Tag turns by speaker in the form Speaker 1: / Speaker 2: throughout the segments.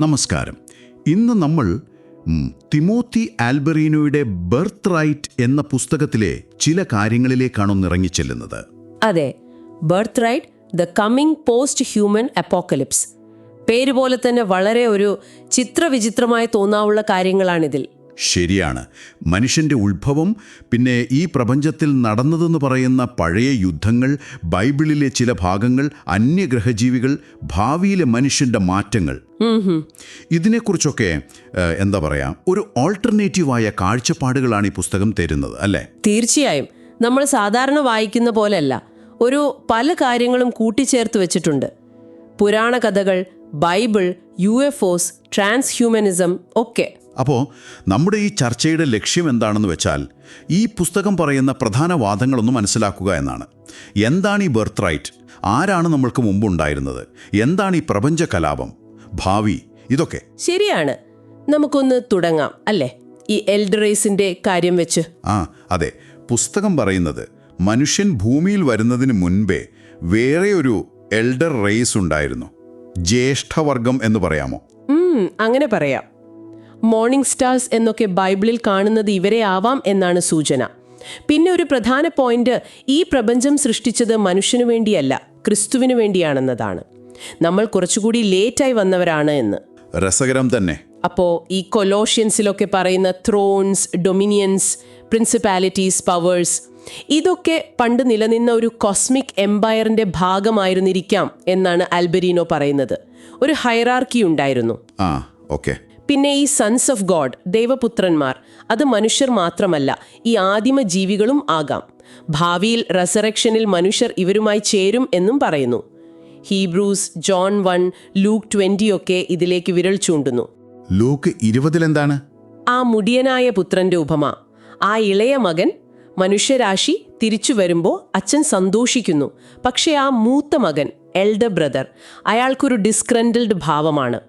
Speaker 1: നമസ്കാരം. ഇന്ന് നമ്മൾ തിമോത്തി ആൽബറീനോയുടെ ബർത്ത് റൈറ്റ് എന്ന പുസ്തകത്തിലെ ചില കാര്യങ്ങളിലേക്കാണ് ഇറങ്ങിച്ചെല്ലുന്നത്.
Speaker 2: അതെ birthright the coming post human apocalypse. പേര് പോലെ തന്നെ വളരെ ഒരു ചിത്രവിചിത്രമായി തോന്നാവുള്ള കാര്യങ്ങളാണിതിൽ.
Speaker 1: ശരിയാണ്. മനുഷ്യന്റെ ഉത്ഭവം പിന്നെ ഈ പ്രപഞ്ചത്തിൽ നടന്നതെന്ന് പറയുന്ന പഴയ യുദ്ധങ്ങൾ ബൈബിളിലെ ചില ഭാഗങ്ങൾ അന്യഗ്രഹജീവികൾ ഭാവിയിലെ മനുഷ്യന്റെ മാറ്റങ്ങൾ. ഇതിനെക്കുറിച്ചൊക്കെ എന്താ പറയാ ഒരു ഓൾട്ടർനേറ്റീവായ കാഴ്ചപ്പാടുകളാണ് ഈ പുസ്തകം തരുന്നത് അല്ലേ?
Speaker 2: തീർച്ചയായും. നമ്മൾ സാധാരണ വായിക്കുന്ന പോലെയല്ല. ഒരു പല കാര്യങ്ങളും കൂട്ടിച്ചേർത്ത് വെച്ചിട്ടുണ്ട്. പുരാണ കഥകൾ Bible U F Os transhumanism ഒക്കെ.
Speaker 1: അപ്പോൾ നമ്മുടെ ഈ ചർച്ചയുടെ ലക്ഷ്യം എന്താണെന്ന് വെച്ചാൽ ഈ പുസ്തകം പറയുന്ന പ്രധാന വാദങ്ങളൊന്ന് മനസ്സിലാക്കുക എന്നാണ്. എന്താണ് ഈ ബർത്ത് റൈറ്റ് ആരാണ് നമ്മൾക്ക് മുമ്പുണ്ടായിരുന്നത്? എന്താണ് ഈ പ്രപഞ്ച കലാപം? ഭാവി ഇതൊക്കെ.
Speaker 2: ശരിയാണ്. നമുക്കൊന്ന് തുടങ്ങാം അല്ലേ? ഈ എൽഡറേസിന്റെ കാര്യം വെച്ച്.
Speaker 1: ആ അതെ. പുസ്തകം പറയുന്നത് മനുഷ്യൻ ഭൂമിയിൽ വരുന്നതിന് മുൻപേ വേറെ ഒരു എൽഡർ റേസ് ഉണ്ടായിരുന്നു. ജ്യേഷ്ഠവർഗം എന്ന് പറയാമോ?
Speaker 2: അങ്ങനെ പറയാം. മോർണിംഗ് സ്റ്റാർസ് എന്നൊക്കെ ബൈബിളിൽ കാണുന്നത് ഇവരെ ആവാം എന്നാണ് സൂചന. പിന്നെ ഒരു പ്രധാന പോയിന്റ് ഈ പ്രപഞ്ചം സൃഷ്ടിച്ചത് മനുഷ്യനു വേണ്ടിയല്ല ക്രിസ്തുവിനു വേണ്ടിയാണെന്നതാണ്. നമ്മൾ കുറച്ചുകൂടി ലേറ്റായി വന്നവരാണ് എന്ന്.
Speaker 1: രസകരം തന്നെ.
Speaker 2: അപ്പോ ഈ കൊലോഷ്യൻസിലൊക്കെ പറയുന്ന ത്രോൺസ് ഡൊമിനിയൻസ് പ്രിൻസിപ്പാലിറ്റീസ് പവേഴ്സ് ഇതൊക്കെ പണ്ട് നിലനിന്ന ഒരു കോസ്മിക് എംപയറിന്റെ ഭാഗമായിരുന്നിരിക്കാം എന്നാണ് ആൽബെരീനോ പറയുന്നത്. ഒരു ഹൈറാർക്കി ഉണ്ടായിരുന്നു.
Speaker 1: ആ ഓക്കെ
Speaker 2: പിന്നെ ഈ സൺസ് ഓഫ് ഗോഡ് ദൈവപുത്രന്മാർ അത് മനുഷ്യർ മാത്രമല്ല ഈ ആദിമ ജീവികളും ആകാം. ഭാവിയിൽ റെസറക്ഷനിൽ മനുഷ്യർ ഇവരുമായി ചേരും എന്നും പറയുന്നു. Hebrews John one Luke twenty ഒക്കെ ഇതിലേക്ക് വിരൽ ചൂണ്ടുന്നു.
Speaker 1: ലൂക്ക് ഇരുപതിലെന്താണ്
Speaker 2: ആ മുടിയനായ പുത്രന്റെ ഉപമ. ആ ഇളയ മകൻ മനുഷ്യരാശി തിരിച്ചു വരുമ്പോൾ അച്ഛൻ സന്തോഷിക്കുന്നു. പക്ഷേ ആ മൂത്ത മകൻ എൽഡർ ബ്രദർ അയാൾക്കൊരു ഡിസ്ക്രൻഡൽഡ് ഭാവമാണ്.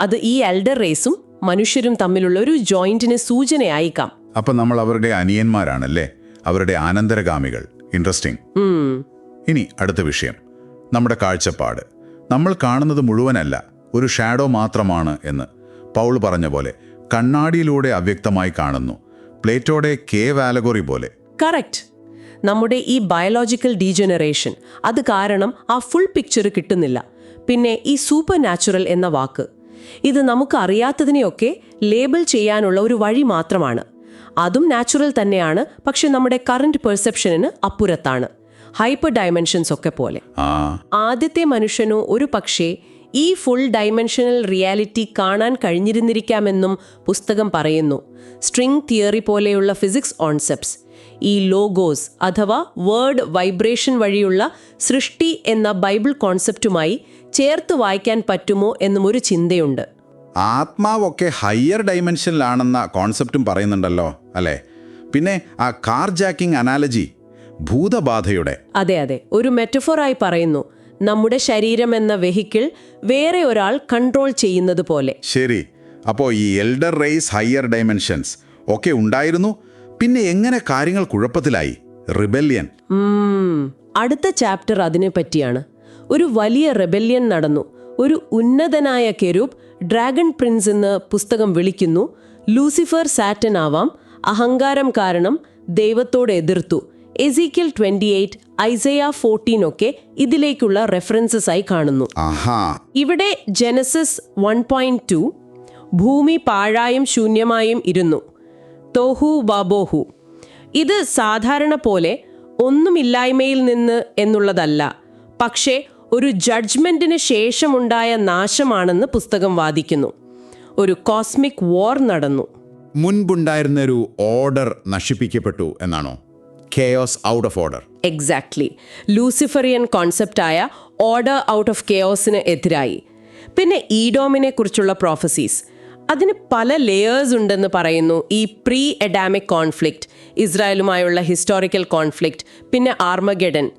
Speaker 2: അത് ഈ എൽഡർ റേസും മനുഷ്യരും തമ്മിലുള്ള ഒരു ജോയിന്റിന് സൂചനയായിക്കാം.
Speaker 1: അപ്പൊ നമ്മൾ അവരുടെ അനിയന്മാരാണല്ലേ? അവരുടെ ആനന്ദരഗാമികൾ. ഇൻട്രസ്റ്റിംഗ് ഇനി അടുത്ത വിഷയം. നമ്മുടെ കാഴ്ചപ്പാട്. നമ്മൾ കാണുന്നത് മുഴുവനല്ല ഒരു ഷാഡോ മാത്രമാണ് എന്ന് പൗൾ പറഞ്ഞ പോലെ കണ്ണാടിയിലൂടെ അവ്യക്തമായി കാണുന്നു. പ്ലേറ്റോടെ കേവ് വാലഗോറി പോലെ.
Speaker 2: കറക്റ്റ് നമ്മുടെ ഈ ബയോളജിക്കൽ ഡീജനറേഷൻ അത് കാരണം ആ ഫുൾ പിക്ചർ കിട്ടുന്നില്ല. പിന്നെ ഈ സൂപ്പർ നാച്ചുറൽ എന്ന വാക്ക് ഇത് നമുക്ക് അറിയാത്തതിനെയൊക്കെ ലേബൽ ചെയ്യാനുള്ള ഒരു വഴി മാത്രമാണ്. അതും നാച്ചുറൽ തന്നെയാണ് പക്ഷെ നമ്മുടെ കറണ്ട് പെർസെപ്ഷനിന് അപ്പുറത്താണ്. ഹൈപ്പർ ഡയമെൻഷൻസ് ഒക്കെ പോലെ. ആദ്യത്തെ മനുഷ്യനോ ഒരു പക്ഷേ ഈ ഫുൾ ഡയമെൻഷനൽ റിയാലിറ്റി കാണാൻ കഴിഞ്ഞിരുന്നിരിക്കാമെന്നും പുസ്തകം പറയുന്നു. സ്ട്രിംഗ് തിയറി പോലെയുള്ള ഫിസിക്സ് കോൺസെപ്റ്റ്സ്. ഈ ലോഗോസ് അഥവാ വേർഡ് വൈബ്രേഷൻ വഴിയുള്ള സൃഷ്ടി എന്ന ബൈബിൾ കോൺസെപ്റ്റുമായി ചേർത്ത് വായിക്കാൻ പറ്റുമോ എന്നും ഒരു ചിന്തയുണ്ട്.
Speaker 1: ആത്മാവൊക്കെ ഹയർ ഡൈമെൻഷനിലാണെന്ന കോൺസെപ്റ്റും പറയുന്നുണ്ടല്ലോ അല്ലേ? പിന്നെ ആ കാർ ജാക്കിംഗ് അനാലജി ഭൂതബാധയുടെ.
Speaker 2: അതെ അതെ. ഒരു മെറ്റഫോറായി പറയുന്നു. നമ്മുടെ ശരീരം എന്ന വെഹിക്കിൾ വേറെ ഒരാൾ കൺട്രോൾ ചെയ്യുന്നത് പോലെ.
Speaker 1: ശരി. അപ്പോൾ ഈ എൽഡർ റേസ് ഹയർ ഡൈമെൻഷൻസ് ഒക്കെ ഉണ്ടായിരുന്നു. പിന്നെ എങ്ങനെ കാര്യങ്ങൾ കുഴപ്പത്തിലായി? റിബല്യൻ
Speaker 2: അടുത്ത ചാപ്റ്റർ അതിനെ പറ്റിയാണ് ഒരു വലിയ റെബല്യൻ നടന്നു. ഒരു ഉന്നതനായ കെരൂബ് ഡ്രാഗൺ പ്രിൻസ് എന്ന് പുസ്തകം വിളിക്കുന്നു. ലൂസിഫർ സാറ്റൻ ആവാം. അഹങ്കാരം കാരണം ദൈവത്തോട് എതിർത്തു. Ezekiel twenty eight Isaiah fourteen ഒക്കെ ഇതിലേക്കുള്ള റെഫറൻസസ് ആയി കാണുന്നു. ഇവിടെ ജനസസ് വൺ പോയിന്റ് ടു ഭൂമി പാഴായും ശൂന്യമായും ഇരുന്നു. തോഹു ബാബോഹു ഇത് സാധാരണ പോലെ ഒന്നുമില്ലായ്മയിൽ നിന്ന് എന്നുള്ളതല്ല. പക്ഷേ ഒരു ജഡ്ജ്മെന്റിന് ശേഷമുണ്ടായ നാശമാണെന്ന് പുസ്തകം വാദിക്കുന്നു. ഒരു കോസ്മിക് വാർ നടന്നു.
Speaker 1: മുൻപുണ്ടായിരുന്ന ഒരു ഓർഡർ നശിപ്പിക്കപ്പെട്ടു എന്നാണോ? Chaos out of order
Speaker 2: exactly Luciferian കോൺസെപ്റ്റായ order out of കെയോസിന് എതിരായി. പിന്നെ ഈഡോമിനെ കുറിച്ചുള്ള പ്രോഫസീസ് അതിന് പല ലെയേഴ്സ് ഉണ്ടെന്ന് പറയുന്നു. ഈ പ്രീ എഡാമിക് കോൺഫ്ലിക്റ്റ് ഇസ്രായേലുമായുള്ള ഹിസ്റ്റോറിക്കൽ കോൺഫ്ലിക്റ്റ് പിന്നെ ആർമഗെഡൻ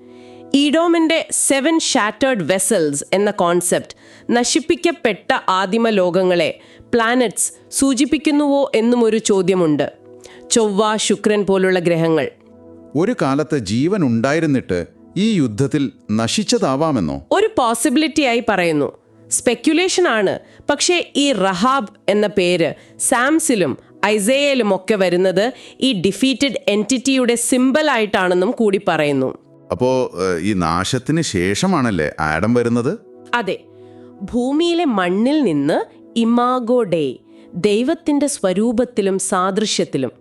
Speaker 2: ഈഡോമിന്റെ സെവൻ ഷാറ്റേർഡ് വെസൽസ് എന്ന കോൺസെപ്റ്റ് നശിപ്പിക്കപ്പെട്ട ആദിമ ലോകങ്ങളെ പ്ലാനറ്റ്സ് സൂചിപ്പിക്കുന്നുവോ എന്നും ഒരു ചോദ്യമുണ്ട്. ചൊവ്വ ശുക്രൻ പോലുള്ള ഗ്രഹങ്ങൾ.
Speaker 1: ഒരു കാലത്ത് ജീവൻ ഉണ്ടായിരുന്നിട്ട് ഈ യുദ്ധത്തിൽ നശിച്ചതാവാമെന്നോ?
Speaker 2: ഒരു പോസിബിലിറ്റിയായി പറയുന്നു. സ്പെക്യുലേഷൻ ആണ്. പക്ഷേ ഈ റഹാബ് എന്ന പേര് സാംസിലും ഐസേയയിലും ഒക്കെ വരുന്നത് ഈ ഡിഫീറ്റഡ് എന്റിറ്റിയുടെ സിമ്പിൾ ആയിട്ടാണെന്നും കൂടി പറയുന്നു.
Speaker 1: അപ്പോൾ ഈ നാശത്തിന് ശേഷമാണല്ലേ ആഡം വരുന്നത്?
Speaker 2: അതെ. ഭൂമിയിലെ മണ്ണിൽ നിന്ന് ഇമാഗോ ഡേ ദൈവത്തിന്റെ സ്വരൂപത്തിലും സാദൃശ്യത്തിലും.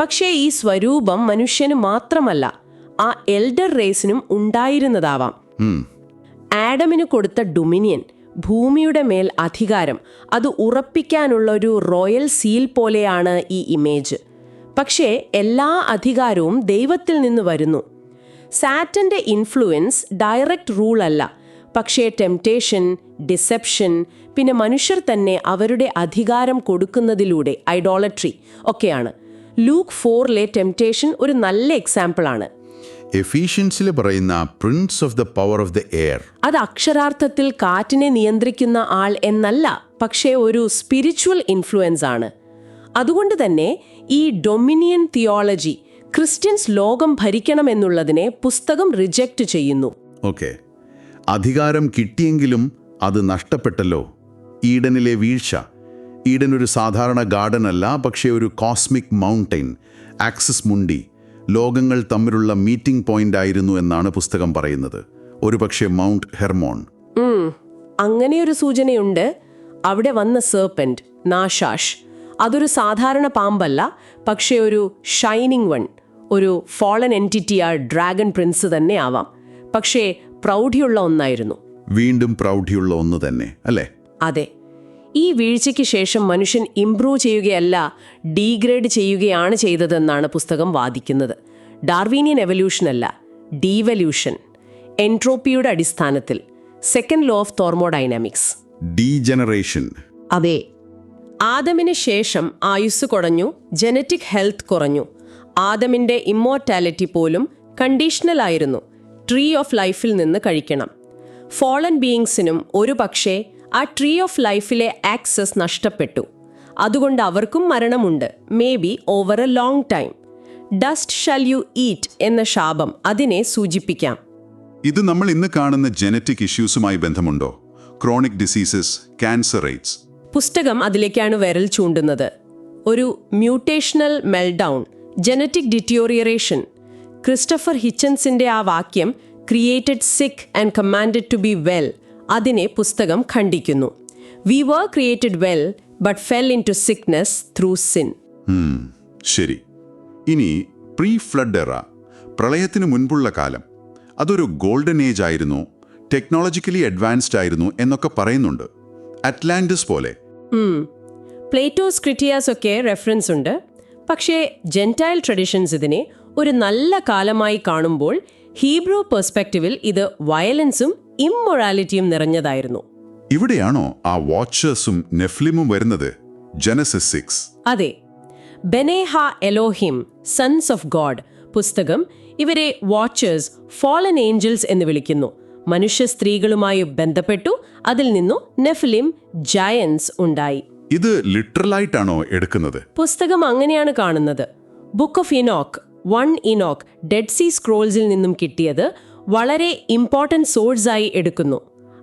Speaker 2: പക്ഷേ ഈ സ്വരൂപം മനുഷ്യന് മാത്രമല്ല ആ എൽഡർ റേസിനും ഉണ്ടായിരുന്നതാവാം. ആഡമിന് കൊടുത്ത ഡൊമിനിയൻ ഭൂമിയുടെ മേൽ അധികാരം അത് ഉറപ്പിക്കാനുള്ള ഒരു റോയൽ സീൽ പോലെയാണ് ഈ ഇമേജ്. പക്ഷേ എല്ലാ അധികാരവും ദൈവത്തിൽ നിന്ന് വരുന്നു. സാറ്റന്റെ ഇൻഫ്ലുവൻസ് ഡയറക്റ്റ് റൂൾ അല്ല. പക്ഷേ ടെംപ്റ്റേഷൻ ഡിസെപ്ഷൻ പിന്നെ മനുഷ്യർ തന്നെ അവരുടെ അധികാരം കൊടുക്കുന്നതിലൂടെ ഐഡോളട്രി ഒക്കെയാണ്. ലൂക്ക് ഫോറിലെ ടെംപ്റ്റേഷൻ ഒരു നല്ല എക്സാമ്പിളാണ്
Speaker 1: എഫീഷ്യൻസിൽ പറയുന്ന prince of the power of the air
Speaker 2: അത് അക്ഷരാർത്ഥത്തിൽ കാറ്റിനെ നിയന്ത്രിക്കുന്ന ആൾ എന്നല്ല പക്ഷേ ഒരു സ്പിരിച്വൽ ഇൻഫ്ലുവൻസ് ആണ്. അതുകൊണ്ട് തന്നെ ഈ ഡൊമിനിയൻ തിയോളജി ക്രിസ്ത്യൻസ് ലോകം ഭരിക്കണമെന്നുള്ളതിനെ പുസ്തകം റിജക്റ്റ് ചെയ്യുന്നു.
Speaker 1: ഓക്കെ. അധികാരം കിട്ടിയെങ്കിലും അത് നഷ്ടപ്പെട്ടല്ലോ. ഈഡനിലെ വീഴ്ച. ഈഡൻ ഒരു സാധാരണ ഗാർഡൻ അല്ല പക്ഷേ ഒരു കോസ്മിക് മൗണ്ടൈൻ ആക്സിസ് മുണ്ടി. ലോകങ്ങൾ തമ്മിലുള്ള മീറ്റിംഗ് പോയിന്റ് ആയിരുന്നു എന്നാണ് പുസ്തകം പറയുന്നത്. ഒരുപക്ഷെ മൗണ്ട് ഹെർമോൺ.
Speaker 2: അങ്ങനെ അങ്ങനെയൊരു സൂചനയുണ്ട്. അവിടെ വന്ന സർപ്പന്റ് നാഷാഷ് അതൊരു സാധാരണ പാമ്പല്ല പക്ഷേ ഒരു ഷൈനിങ് വൺ ഒരു ഫോളൻ എന്റിറ്റി എന്റിറ്റിയാ ഡ്രാഗൺ പ്രിൻസ് തന്നെ ആവാം. പക്ഷേ പ്രൗഢിയുള്ള ഒന്നായിരുന്നു.
Speaker 1: വീണ്ടും പ്രൗഢിയുള്ള ഒന്ന് തന്നെ അല്ലേ?
Speaker 2: അതെ. ഈ വീഴ്ചയ്ക്ക് ശേഷം മനുഷ്യൻ ഇംപ്രൂവ് ചെയ്യുകയല്ല ഡീഗ്രേഡ് ചെയ്യുകയാണ് ചെയ്തതെന്നാണ് പുസ്തകം വാദിക്കുന്നത്. ഡാർവീനിയൻ എവല്യൂഷൻ അല്ല ഡീവല്യൂഷൻ എൻട്രോപ്പിയുടെ അടിസ്ഥാനത്തിൽ. Second law of thermodynamics
Speaker 1: degeneration
Speaker 2: അതെ. ആദമിന് ശേഷം ആയുസ് കുറഞ്ഞു ജനറ്റിക് ഹെൽത്ത് കുറഞ്ഞു. ആദമിന്റെ ഇമ്മോർട്ടാലിറ്റി പോലും കണ്ടീഷണൽ ആയിരുന്നു. ട്രീ ഓഫ് ലൈഫിൽ നിന്ന് കഴിക്കണം. ഫോളൻ ബീയിങ്സിനും ഒരു പക്ഷേ ആ ട്രീ ഓഫ് ലൈഫിലെ ആക്സസ് നഷ്ടപ്പെട്ടു. അതുകൊണ്ട് അവർക്കും മരണമുണ്ട്. Maybe over a long time dust shall you eat എന്ന ശാപം അതിനെ സൂചിപ്പിക്കാം.
Speaker 3: ഇത് നമ്മൾ ഇന്ന് കാണുന്ന ജനറ്റിക് ഇഷ്യൂസുമായി ബന്ധമുണ്ടോ? ക്രോണിക് ഡിസീസസ് ക്യാൻസർ റേറ്റ്സ്
Speaker 2: പുസ്തകം അതിലേക്കാണ് വിരൽ ചൂണ്ടുന്നത്. ഒരു mutational meltdown genetic deterioration. Christopher ഹിച്ചൻസിന്റെ ആ വാക്യം created sick and commanded to be well അതിനെ പുസ്തകം ഖണ്ഡിക്കുന്നു. We were created well but fell into sickness through sin
Speaker 3: ശരി. ഇനി പ്രീ ഫ്ലഡ് എറ പ്രളയത്തിന് മുൻപുള്ള കാലം. അതൊരു ഗോൾഡൻ ഏജ് ആയിരുന്നു ടെക്നോളജിക്കലി അഡ്വാൻസ്ഡ് ആയിരുന്നു എന്നൊക്കെ പറയുന്നുണ്ട്. അറ്റ്ലാന്റിസ് പോലെ.
Speaker 2: പ്ലേറ്റോസ് ക്രിറ്റിയാസ് ഒക്കെ റെഫറൻസ് ഉണ്ട്. പക്ഷേ ജെന്റൈൽ ട്രഡീഷൻസ് ഇതിനെ ഒരു നല്ല കാലമായി കാണുമ്പോൾ ഹീബ്രോ പെർസ്പെക്റ്റീവിൽ ഇത് വയലൻസും ഇമ്മൊറാലിറ്റിയും നിറഞ്ഞതായിരുന്നു.
Speaker 3: ഇവിടെയാണോ ആ വാച്ചേഴ്സും നെഫ്ലിമും വരുന്നത്? ജനസിസ് സിക്സ്
Speaker 2: അതെ. ബെനേഹ എലോഹിം സൺസ് ഓഫ് ഗോഡ് പുസ്തകം ഇവരെ വാച്ചേഴ്സ് ഫോളൻ ഏഞ്ചൽസ് എന്ന് വിളിക്കുന്നു. മനുഷ്യ സ്ത്രീകളുമായി ബന്ധപ്പെട്ടു. അതിൽ നിന്നു നെഫിലിം ജയൻസ് ഉണ്ടായി.
Speaker 3: ഇത് ലിറ്ററലായിട്ടാണോ എടുക്കുന്നത്?
Speaker 2: പുസ്തകം അങ്ങനെയാണ് കാണുന്നത്. Book of Enoch one Enoch Dead Sea സ്ക്രോൾസിൽ നിന്നും കിട്ടിയത് വളരെ ഇമ്പോർട്ടന്റ് സോഴ്സായി എടുക്കുന്നു.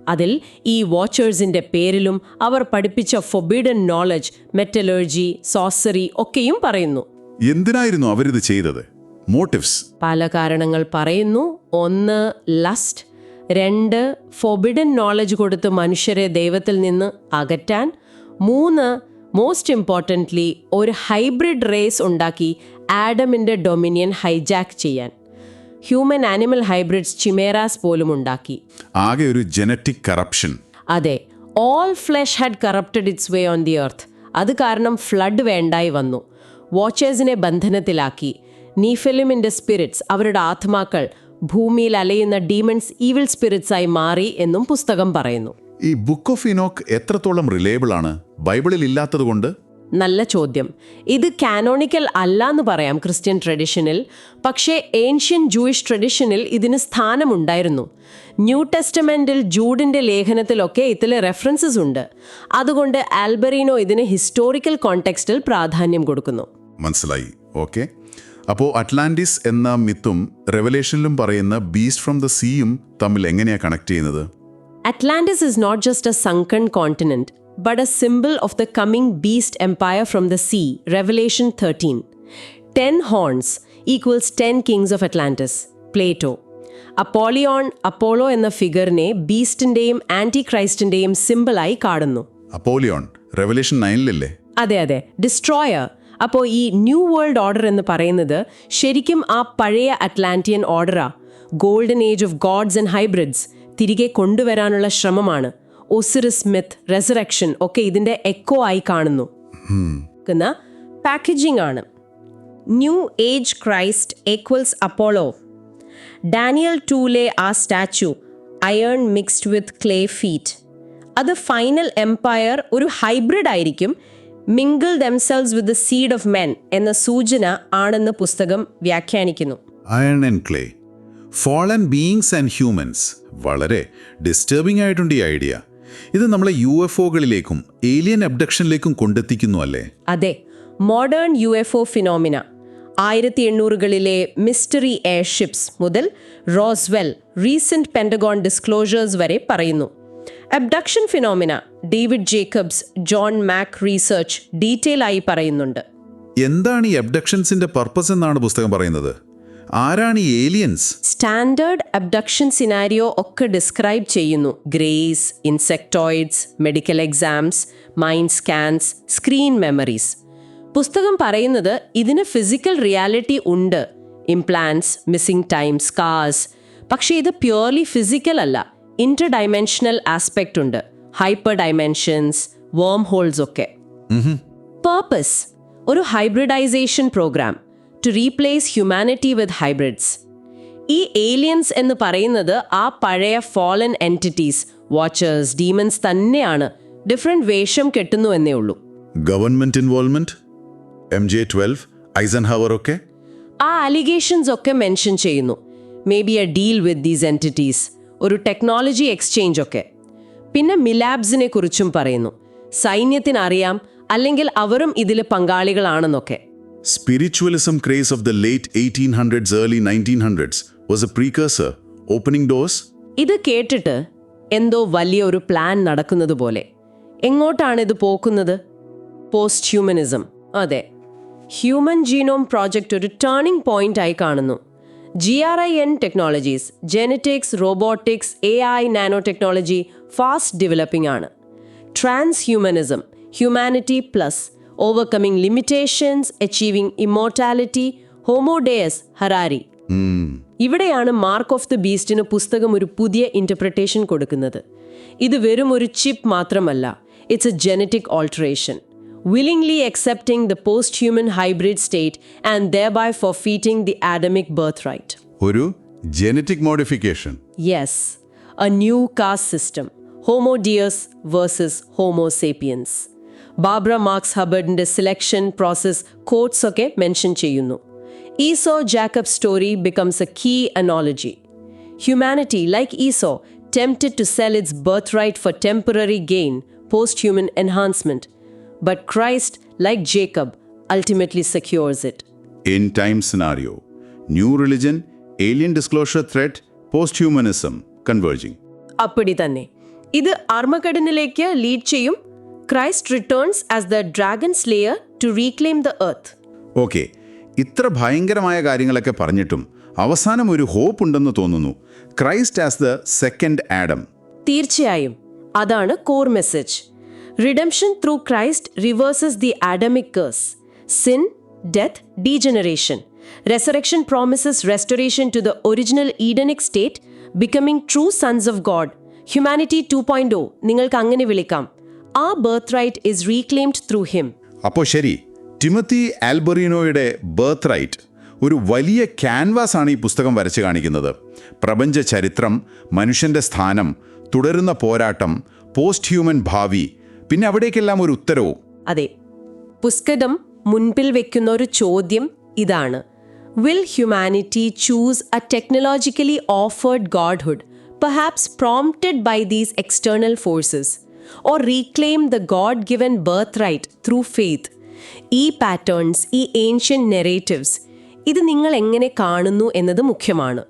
Speaker 2: അതിൽ ഈ വാച്ചേഴ്സിന്റെ പേരിലും അവർ പഠിപ്പിച്ച ഫൊബിഡൻ നോളജ് മെറ്റലർജി സോസറി ഒക്കെയും പറയുന്നു.
Speaker 3: എന്തിനായിരുന്നു അവരിത് ചെയ്തത്? മോട്ടിവ്സ്
Speaker 2: പല കാരണങ്ങൾ പറയുന്നു. ഒന്ന് ലസ്റ്റ് രണ്ട് ഫൊബിഡൻ നോളജ് കൊടുത്ത് മനുഷ്യരെ ദൈവത്തിൽ നിന്ന് അകറ്റാൻ. മൂന്ന് മോസ്റ്റ് ഇമ്പോർട്ടന്റ്ലി ഒരു ഹൈബ്രിഡ് റേസ് ഉണ്ടാക്കി ആഡമിന്റെ ഡൊമിനിയൻ ഹൈജാക്ക് ചെയ്യാൻ. ഹ്യൂമൻ ആനിമൽ ഹൈബ്രിഡ്സ് ചിമേറാസ് പോലും ഉണ്ടാക്കി.
Speaker 3: ആകെ ഒരു ജനറ്റിക് കറപ്ഷൻ
Speaker 2: അതെ all flesh had corrupted its way on the earth അത് കാരണം ഫ്ലഡ് വേണ്ടായി വന്നു. വാച്ചേഴ്സിനെ ബന്ധനത്തിലാക്കി. നീഫെലിമിന്റെ സ്പിരിറ്റ്സ് അവരുടെ ആത്മാക്കൾ ഭൂമിയിൽ അലയുന്ന ഡീമൺസ് സ്പിരിറ്റ്സ് ആയി മാറി എന്നും പുസ്തകം പറയുന്നു.
Speaker 3: ഈ ബുക്ക് ഓഫ് ഇനോക്ക് എത്രത്തോളം റിലേബിൾ ആണ്? ബൈബിളിൽ ഇല്ലാത്തതുകൊണ്ട്
Speaker 2: നല്ല ചോദ്യം. ഇത് കാനോണിക്കൽ അല്ല എന്ന് പറയാം ക്രിസ്ത്യൻ ട്രഡീഷനിൽ പക്ഷേ ഏൻഷ്യൻ ജൂയിഷ് ട്രഡീഷനിൽ ഇതിന് സ്ഥാനമുണ്ടായിരുന്നു. ന്യൂ ടെസ്റ്റമെന്റിൽ ജൂഡിന്റെ ലേഖനത്തിലൊക്കെ ഇതിലെ റെഫറൻസസ് ഉണ്ട്. അതുകൊണ്ട് ആൽബറീനോ ഇതിന് ഹിസ്റ്റോറിക്കൽ കോണ്ടെക്സ്റ്റിൽ പ്രാധാന്യം കൊടുക്കുന്നു.
Speaker 3: മനസ്സിലായി. ഓക്കെ അപ്പോൾ അറ്റ്ലാന്റിസ് എന്ന മിത്തും റെവലേഷനിലും പറയുന്ന ബീസ്റ്റ് ഫ്രം ദ സീയും തമ്മിൽ എങ്ങനെയാണ് കണക്ട് ചെയ്യുന്നത്?
Speaker 2: Atlantis is not just a sunken continent but a symbol of the coming beast empire from the sea Revelation thirteen ten horns equals ten kings of Atlantis Plato Apollyon Apollo എന്ന ഫിഗറിനെ ബീസ്റ്റിന്റെയും anti ക്രൈസ്റ്റിന്റെയും സിമ്പിളായി കാണുന്നു.
Speaker 1: അപ്പോളിയോൺ revelation നയനിലല്ലേ
Speaker 2: അതെ അതെ. Destroyer അപ്പോൾ ഈ new world order എന്ന് പറയുന്നത് ശരിക്കും ആ പഴയ Atlantean ഓർഡറാ. Golden age of gods and hybrids തിരികെ കൊണ്ടുവരാനുള്ള ശ്രമമാണ്. ഒസിറിസ് മിത്ത് റെസറക്ഷൻ ഒക്കെ ഇതിന്റെ എക്കോ ആയി കാണുന്നു. പാക്കേജിംഗ് ആണ്. New age Christ equals Apollo. Daniel ടൂലെ ആ statue iron mixed with clay feet. അത് ഫൈനൽ എംപയർ ഒരു ഹൈബ്രിഡ് ആയിരിക്കും mingle themselves with the seed of men എന്ന സൂചന ആണെന്ന് പുസ്തകം വ്യാഖ്യാനിക്കുന്നു.
Speaker 1: Iron and clay fallen beings and humans വളരെ ഡിസ്റ്റർബിംഗ് ആയിട്ടുണ്ട് ഈ ഐഡിയ ഇത് നമ്മളെ യു എഫ് ഒകളിലേക്കും ഏലിയൻ അബ്ഡക്ഷനിലേക്കും കൊണ്ടെത്തിക്കുന്നു അല്ലേ?
Speaker 2: അതെ modern U F O phenomena ആയിരത്തി എണ്ണൂറുകളിലെ മിസ്റ്ററി എയർഷിപ്സ് മുതൽ റോസ്വെൽ റീസെന്റ് പെൻഡഗോൺ ഡിസ്ക്ലോഷേഴ്സ് വരെ പറയുന്നു. Abduction phenomena David Jacobs John Mack research detail ആയി പറയുന്നുണ്ട്.
Speaker 1: എന്താണ് ഈ അബ്ഡക്ഷൻസിന്റെ പർപ്പസ് എന്നാണ് പുസ്തകം പറയുന്നത്? ആരാണ് ഈ ഏലിയൻസ്
Speaker 2: സ്റ്റാൻഡേർഡ് അബ്ഡക്ഷൻ സിനാരിയോ ഒക്കെ ഡിസ്ക്രൈബ് ചെയ്യുന്നു. Greys insectoids medical exams mind scans screen memories പുസ്തകം പറയുന്നത് ഇതിന് ഫിസിക്കൽ റിയാലിറ്റി ഉണ്ട്. ഇംപ്ലാൻസ് മിസ്സിംഗ് ടൈംസ് കാസ് പക്ഷേ ഇത് പ്യുവർലി ഫിസിക്കൽ അല്ല. ഇന്റർ ഡയമെൻഷനൽ ആസ്പെക്റ്റ് ഉണ്ട്. ഹൈപ്പർ ഡയമെൻഷൻസ് വേം ഹോൾസ് ഒക്കെ പേർപ്പസ് ഒരു hybridization program to replace humanity with hybrids ഈ ഏലിയൻസ് എന്ന് പറയുന്നത് ആ പഴയ ഫോളൻ എന്റിറ്റീസ് വാച്ചേഴ്സ് ഡീമൻസ് തന്നെയാണ്. ഡിഫറെന്റ് വേഷം കെട്ടുന്നു എന്നേ ഉള്ളൂ.
Speaker 1: Government involvement M J twelve Eisenhower ഒക്കെ?
Speaker 2: ആ അലിഗേഷൻസ് ഒക്കെ മെൻഷൻ ചെയ്യുന്നു. May be a deal with these entities ഒരു ടെക്നോളജി എക്സ്ചേഞ്ച് ഒക്കെ. പിന്നെ മിലാബ്സിനെ കുറിച്ചും പറയുന്നു. സൈന്യത്തിനറിയാം അല്ലെങ്കിൽ അവരും ഇതിൽ പങ്കാളികളാണെന്നൊക്കെ.
Speaker 1: Spiritualism craze of the late eighteen hundreds early nineteen hundreds was a precursor opening doors
Speaker 2: ഇത് കേട്ടിട്ട് എന്തോ വലിയ ഒരു പ്ലാൻ നടക്കുന്നത് പോലെ. എങ്ങോട്ടാണ് ഇത് പോക്കുന്നത്? പോസ്റ്റ് ഹ്യൂമനിസം അതെ. ഹ്യൂമൻ ജീനോം പ്രോജക്റ്റ് ഒരു ടേണിംഗ് പോയിന്റ് ആയി കാണുന്നു. G R I N technologies genetics robotics A I nanotechnology fast developing ആണ്. Transhumanism humanity plus overcoming limitations achieving immortality Homo Deus Harari ഇവിടെയാണ് മാർക്ക് ഓഫ് ദി ബീസ്റ്റിന് പുസ്തകം ഒരു പുതിയ interpretation കൊടുക്കുന്നത്. ഇത് വെറും ഒരു ചിപ്പ് മാത്രമല്ല. It's a genetic alteration willingly accepting the post human hybrid state and thereby forfeiting the Adamic birthright
Speaker 1: ഒരു genetic modification
Speaker 2: yes a new caste system Homo Deus versus Homo sapiens Barbara Marx ഹബർഡിന്റെ selection process quotes ഒക്കെ mention ചെയ്യുന്നു. Esau Jacob story becomes a key analogy humanity like Esau tempted to sell its birthright for temporary gain post human enhancement but Christ, like Jacob, ultimately secures it.
Speaker 1: End time scenario, new religion, alien disclosure threat, post-humanism converging.
Speaker 2: അപ്പടി തന്നെ. ഇത് അർമകടനിലേക്ക് lead ചെയ്യും. Christ returns as the dragon slayer to reclaim the earth
Speaker 1: okay ഇത്ര ഭയങ്കരമായ കാര്യങ്ങളൊക്കെ പറഞ്ഞിട്ടും അവസാനം ഒരു ഹോപ്പ് ഉണ്ടെന്ന് തോന്നുന്നു. Christ as the second Adam
Speaker 2: തീർച്ചയായും. അതാണ് core message redemption through Christ reverses the Adamic curse. Sin, death, degeneration. Resurrection promises restoration to the original Edenic state, becoming true sons of God. Humanity two point O നിങ്ങൾക്ക് അങ്ങനെ വിളിക്കാം. ആ birthright is reclaimed through him
Speaker 1: അപ്പോൾ ശരി. ടിമത്തി ആൽബറീനോയുടെ right ഒരു വലിയ canvas ആണ് ഈ പുസ്തകം വരച്ച് കാണിക്കുന്നത്. പ്രപഞ്ച ചരിത്രം മനുഷ്യന്റെ സ്ഥാനം തുടരുന്ന പോരാട്ടം പോസ്റ്റ് ഹ്യൂമൻ ഭാവി പിന്നെ അവിടേക്കെല്ലാം ഒരു ഉത്തരവും.
Speaker 2: അതെ. പുസ്തകം മുൻപിൽ വെക്കുന്ന ഒരു ചോദ്യം ഇതാണ്. Will humanity choose a technologically offered godhood perhaps prompted by these external forces or reclaim the God given birthright through faith ഈ പാറ്റേൺസ് ഈ ഏൻഷ്യൻ നെറേറ്റീവ്സ് ഇത് നിങ്ങൾ എങ്ങനെ കാണുന്നു എന്നത് മുഖ്യമാണ്.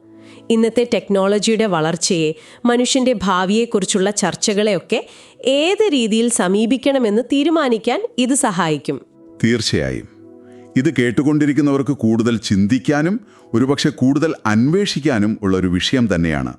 Speaker 2: ഇന്നത്തെ ടെക്നോളജിയുടെ വളർച്ചയെ മനുഷ്യന്റെ ഭാവിയെക്കുറിച്ചുള്ള ചർച്ചകളെയൊക്കെ ഏത് രീതിയിൽ സമീപിക്കണമെന്ന് തീരുമാനിക്കാൻ ഇത് സഹായിക്കും.
Speaker 1: തീർച്ചയായും. ഇത് കേട്ടുകൊണ്ടിരിക്കുന്നവർക്ക് കൂടുതൽ ചിന്തിക്കാനും ഒരുപക്ഷെ കൂടുതൽ അന്വേഷിക്കാനും ഉള്ള ഒരു വിഷയം തന്നെയാണ്.